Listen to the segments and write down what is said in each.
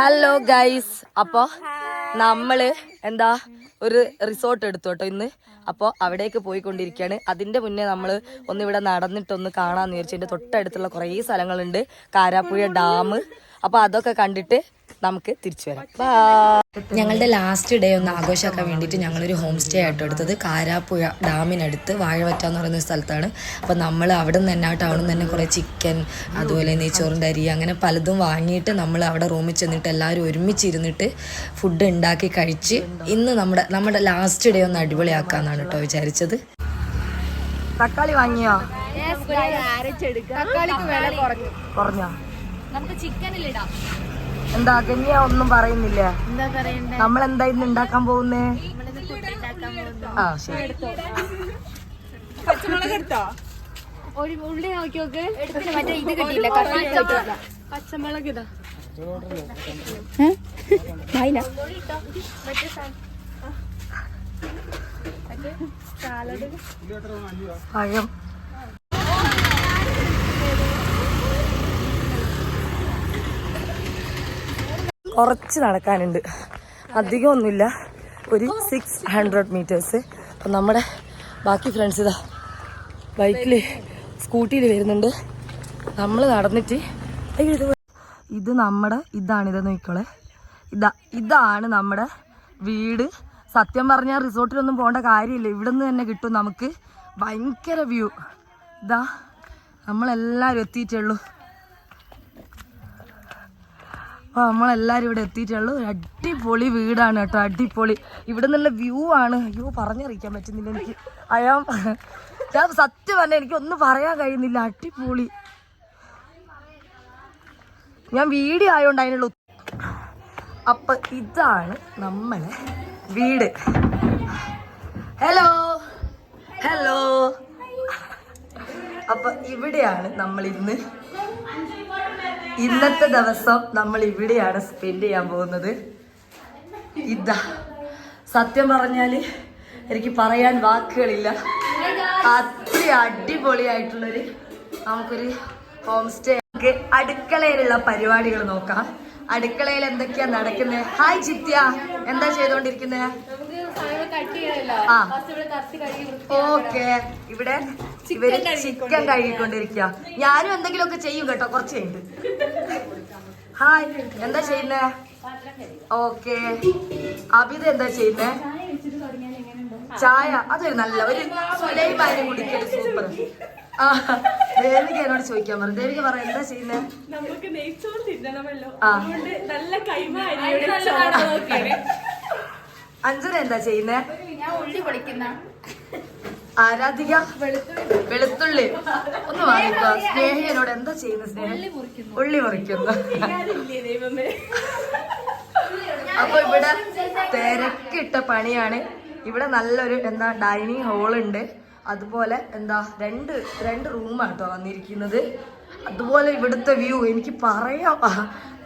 Hello guys അപ്പോ നമ്മൾ എന്താ ഒരു റിസോർട്ട് എടുത്തു കേട്ടോ ഇന്ന്. അപ്പോൾ അവിടേക്ക് പോയിക്കൊണ്ടിരിക്കുകയാണ് അതിന്റെ മുന്നേ നമ്മൾ ഒന്ന് ഇവിടെ നടന്നിട്ടൊന്ന് കാണാന്ന് വിചാരിച്ചു എന്റെ തൊട്ടടുത്തുള്ള കുറേ സ്ഥലങ്ങളുണ്ട്. കാരാപ്പുഴ ഡാം. അപ്പൊ അതൊക്കെ കണ്ടിട്ട് നമുക്ക് തിരിച്ചു വരാം. ഞങ്ങളുടെ ലാസ്റ്റ് ഡേ ഒന്ന് ആഘോഷമാക്കാൻ വേണ്ടിയിട്ട് ഞങ്ങളൊരു ഹോം സ്റ്റേ ആയിട്ട് എടുത്തത്. കാരാപ്പുഴ ഡാമിനടുത്ത് വാഴവറ്റ എന്ന് പറയുന്ന സ്ഥലത്താണ്. അപ്പോൾ നമ്മൾ അവിടെ നിന്ന് തന്നെ ആ ടൗണിൽ നിന്ന് തന്നെ കുറേ ചിക്കൻ അതുപോലെ നെയ്ച്ചോറിന്റെ അരി അങ്ങനെ പലതും വാങ്ങിയിട്ട് നമ്മൾ അവിടെ റൂമിൽ ചെന്നിട്ട് എല്ലാവരും ഒരുമിച്ചിരുന്നിട്ട് ഫുഡ് ഉണ്ടാക്കി കഴിച്ച് ഇന്ന് നമ്മുടെ നമ്മുടെ ലാസ്റ്റ് ഡേ ഒന്ന് അടിപൊളിയാക്കാന്നാണ് കേട്ടോ വിചാരിച്ചത്. തക്കാളി വാങ്ങിയോ? തക്കാളിക്ക് വില കുറഞ്ഞു? കുറഞ്ഞോ നമുക്ക് ചിക്കനിലിടാം എന്താ ഗന്യ ഒന്നും പറയുന്നില്ല. എന്താ പറയണ്ടേ? നമ്മൾ എന്താ ഇന്ന് ഉണ്ടാക്കാൻ പോകുന്നേ? ആ ശരി. ഒരു ഉള്ളി നോക്കി നോക്ക്. എടുത്തില്ല മറ്റേ ഇത് കിട്ടിയില്ല കഷ്ണം പച്ചമുളക് ഇതാ? പഴം. കുറച്ച് നടക്കാനുണ്ട്. അധികമൊന്നുമില്ല. ഒരു സിക്സ് ഹൺഡ്രഡ് മീറ്റേഴ്സ് അപ്പം നമ്മുടെ ബാക്കി ഫ്രണ്ട്സ് ഇതാ ബൈക്കിൽ സ്കൂട്ടിയിൽ വരുന്നുണ്ട്. നമ്മൾ നടന്നിട്ട് ഇത് ഇത് നമ്മുടെ ഇതാണിത് നോക്കിക്കോളെ. ഇതാ ഇതാണ് നമ്മുടെ വീട്. സത്യം പറഞ്ഞാൽ റിസോർട്ടിലൊന്നും പോകേണ്ട കാര്യമില്ല. ഇവിടെ നിന്ന് തന്നെ കിട്ടും നമുക്ക്. ഭയങ്കര വ്യൂ ഇതാ നമ്മളെല്ലാവരും എത്തിയിട്ടുള്ളൂ അപ്പോൾ നമ്മളെല്ലാവരും ഇവിടെ എത്തിയിട്ടുള്ളൂ. അടിപൊളി വീടാണ് കേട്ടോ അടിപൊളി. ഇവിടെ നിന്നുള്ള വ്യൂ ആണ്. അയ്യോ പറഞ്ഞറിയിക്കാൻ പറ്റുന്നില്ല എനിക്ക്. അയാ ഞാൻ സത്യം പറഞ്ഞാൽ എനിക്കൊന്നും പറയാൻ കഴിയുന്നില്ല. അടിപൊളി. ഞാൻ വീഡിയോ ആയതുകൊണ്ട് അതിനുള്ള അപ്പൊ ഇതാണ് നമ്മളെ വീട്. ഹലോ ഹലോ അപ്പൊ ഇവിടെയാണ് നമ്മൾ ഇന്ന് ഇന്നത്തെ ദിവസം നമ്മൾ ഇവിടെയാണ് സ്പെൻഡ് ചെയ്യാൻ പോകുന്നത്. ഇതാ. സത്യം പറഞ്ഞാൽ എനിക്ക് പറയാൻ വാക്കുകളില്ല. അത്ര അടിപൊളിയായിട്ടുള്ളൊരു നമുക്കൊരു ഹോം സ്റ്റേ നമുക്ക് അടുക്കളയിലുള്ള പരിപാടികൾ നോക്കാം. അടുക്കളയിൽ എന്തൊക്കെയാ നടക്കുന്നത് ഹായ് ചിത്യ എന്താ ചെയ്തോണ്ടിരിക്കുന്നത് ഓക്കെ ഇവിടെ ഇവർ ചിക്കൻ കഴുകിക്കൊണ്ടിരിക്കുക. ഞാനും എന്തെങ്കിലുമൊക്കെ ചെയ്യും കേട്ടോ കുറച്ച് കഴിഞ്ഞിട്ട്. ഹായ് എന്താ ചെയ്യുന്നേ? ഓക്കെ. അഭിത എന്താ ചെയ്യുന്നേ? ചായ. അതൊരു നല്ല ഒരു സുലൈമാരി കുടിക്കൽ സൂപ്പർ. ആ ദേവിക എന്നോട് ചോദിക്കാൻ പറഞ്ഞു. ദേവിക പറ എന്താ ചെയ്യുന്നേ? നമുക്ക് നെയ്ച്ചോറ് തിന്നണമല്ലോ അതുകൊണ്ട് നല്ല കൈമ അഞ്ജന എന്താ ചെയ്യുന്നേ? ഞാൻ ഉള്ളി പൊളിക്കുന്ന. ആരാധിക? വെളുത്തുള്ളി. ഒന്ന് വാങ്ങിക്കോ. സ്നേഹിയനോട് എന്താ ചെയ്യുന്ന സ്നേഹം ഉള്ളി മുറിക്കുന്നു. അപ്പൊ ഇവിടെ തിരക്കിട്ട പണിയാണ്. ഇവിടെ നല്ലൊരു എന്താ ഡൈനിങ് ഹോൾ ഉണ്ട്. അതുപോലെ എന്താ രണ്ട് രണ്ട് റൂമാണ് കേട്ടോ വന്നിരിക്കുന്നത്. അതുപോലെ ഇവിടുത്തെ വ്യൂ. എനിക്ക് പറയാം.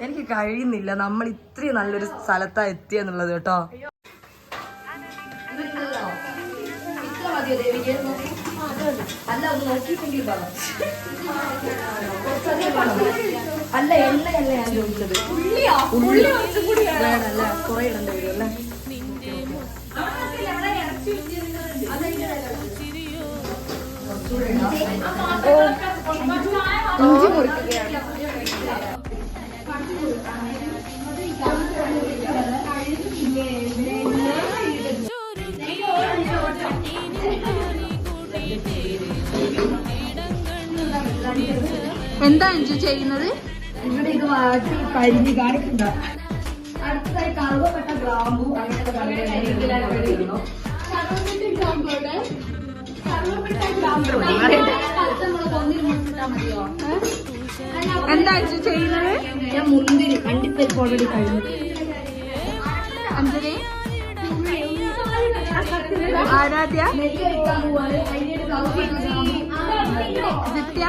എനിക്ക് കഴിയുന്നില്ല. നമ്മൾ ഇത്രയും നല്ലൊരു സ്ഥലത്താ എത്തിയെന്നുള്ളത് കേട്ടോ. അല്ല ഒന്ന് നോക്കിയിട്ടെങ്കിൽ പറ അല്ല എണ്ണയല്ല ഞാൻ ചോദിച്ചത് ഉള്ളി വേണല്ലേ കുറെ ഇടേണ്ടി വരും അല്ലേ ഇഞ്ചി മുറിക്കുകയാണ് എന്താ എൻജോയ് ചെയ്യുന്നത്? ഇവിടെ ഇത് വാട്ടി പരിഞ്ഞു കാണിക്കണ്ട അടുത്തായി കറുവപ്പെട്ട ഗ്രാമ്പു അങ്ങനത്തെ എന്താ ഇഞ്ചി ചെയ്യുന്നത്? ഞാൻ മുന്തിരി അണ്ടിപ്പരിപ്പ് ഓൾറെഡി കഴിഞ്ഞു. അഞ്ജലി? ആരാധ്യ? നിത്യ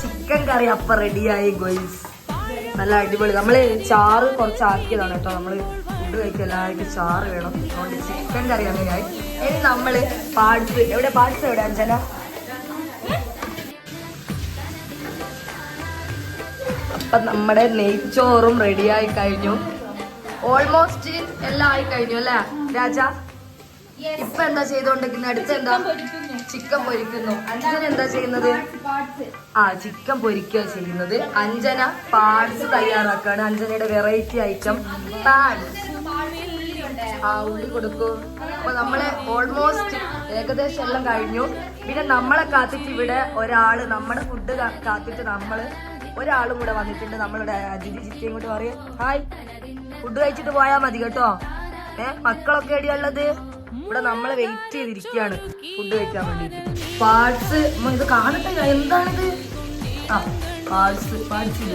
ചിക്കൻ കറി അപ്പൊ റെഡിയായി ഗോയ്സ് നല്ല അടിപൊളി. നമ്മൾ ചാറ് കുറച്ച് ആക്കിയതാണ് കേട്ടോ. നമ്മൾ ഫുഡ് കഴിക്കും എല്ലാവർക്കും ചാറ് വേണം. അതുകൊണ്ട് ചിക്കൻ കറി അങ്ങനെയായി ഇനി നമ്മൾ പാട്സ്. എവിടെ? പാട്സ് എവിടെ അഞ്ചന അപ്പം നമ്മുടെ നെയ്ച്ചോറും റെഡിയായി കഴിഞ്ഞു. ഓൾമോസ്റ്റ് എല്ലാം ആയി കഴിഞ്ഞു അല്ലേ? രാജ? ഇപ്പൊ എന്താ ചെയ്തോണ്ടിരിക്കുന്നത് അടുത്ത് എന്താ? ചിക്കൻ പൊരിക്കുന്നു. അഞ്ജന എന്താ ചെയ്യുന്നത്? ആ ചിക്കൻ പൊരിക്കുക ചെയ്യുന്നത്. അഞ്ജന പാഡ്സ് തയ്യാറാക്കാണ്. അഞ്ജനയുടെ വെറൈറ്റി ഐറ്റം പാഡ്സ് ആ ഉള്ളി കൊടുക്കൂ. അപ്പൊ നമ്മൾ ഓൾമോസ്റ്റ് ഏകദേശം എല്ലാം കഴിഞ്ഞു. പിന്നെ നമ്മളെ കാത്തിട്ട് ഇവിടെ ഒരാൾ നമ്മുടെ ഫുഡ് കാത്തിട്ട് നമ്മൾ ഒരാളും കൂടെ വന്നിട്ടുണ്ട്. നമ്മളുടെ അതിഥി ചിറ്റയും കൂടെ പറയും ഹായ് ഫുഡ് കഴിച്ചിട്ട് പോയാ മതി കേട്ടോ. ഏ മക്കളൊക്കെ എവിടെയുള്ളത് ഇവിടെ നമ്മൾ വെയിറ്റ് ചെയ്തിരിക്കുകയാണ് ഫുഡ് കഴിക്കാൻ വേണ്ടിട്ട് പാർട്സ് ഇത് കാണട്ടെ എന്താണിത്? ആ പാർട്സ് പാർട്സ്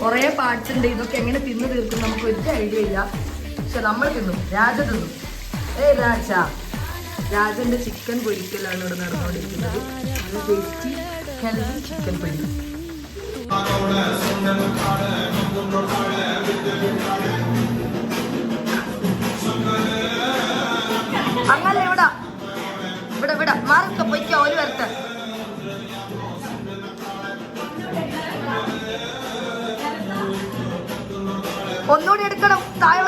കുറേ പാർട്സ് ഉണ്ട് ഇതൊക്കെ എങ്ങനെ തിന്നു തീർക്കും നമുക്ക് ഒരു ഐഡിയ ഇല്ല. പക്ഷെ നമ്മൾ തിന്നും. രാജ തിന്നും. ഏ രാജ. രാജന്റെ ചിക്കൻ പൊരിക്കലാണ് ഇവിടെ നടന്നുകൊണ്ടിരിക്കുന്നത്. ചിക്കൻ പൊരി. അങ്ങനെ ഇവിടെ ഇവിടെ ഇവിടെ. മാറിക്ക പൊയ്ക്കോ ഒരു വരത്ത് ഒന്നുകൂടി എടുക്കണം താഴെ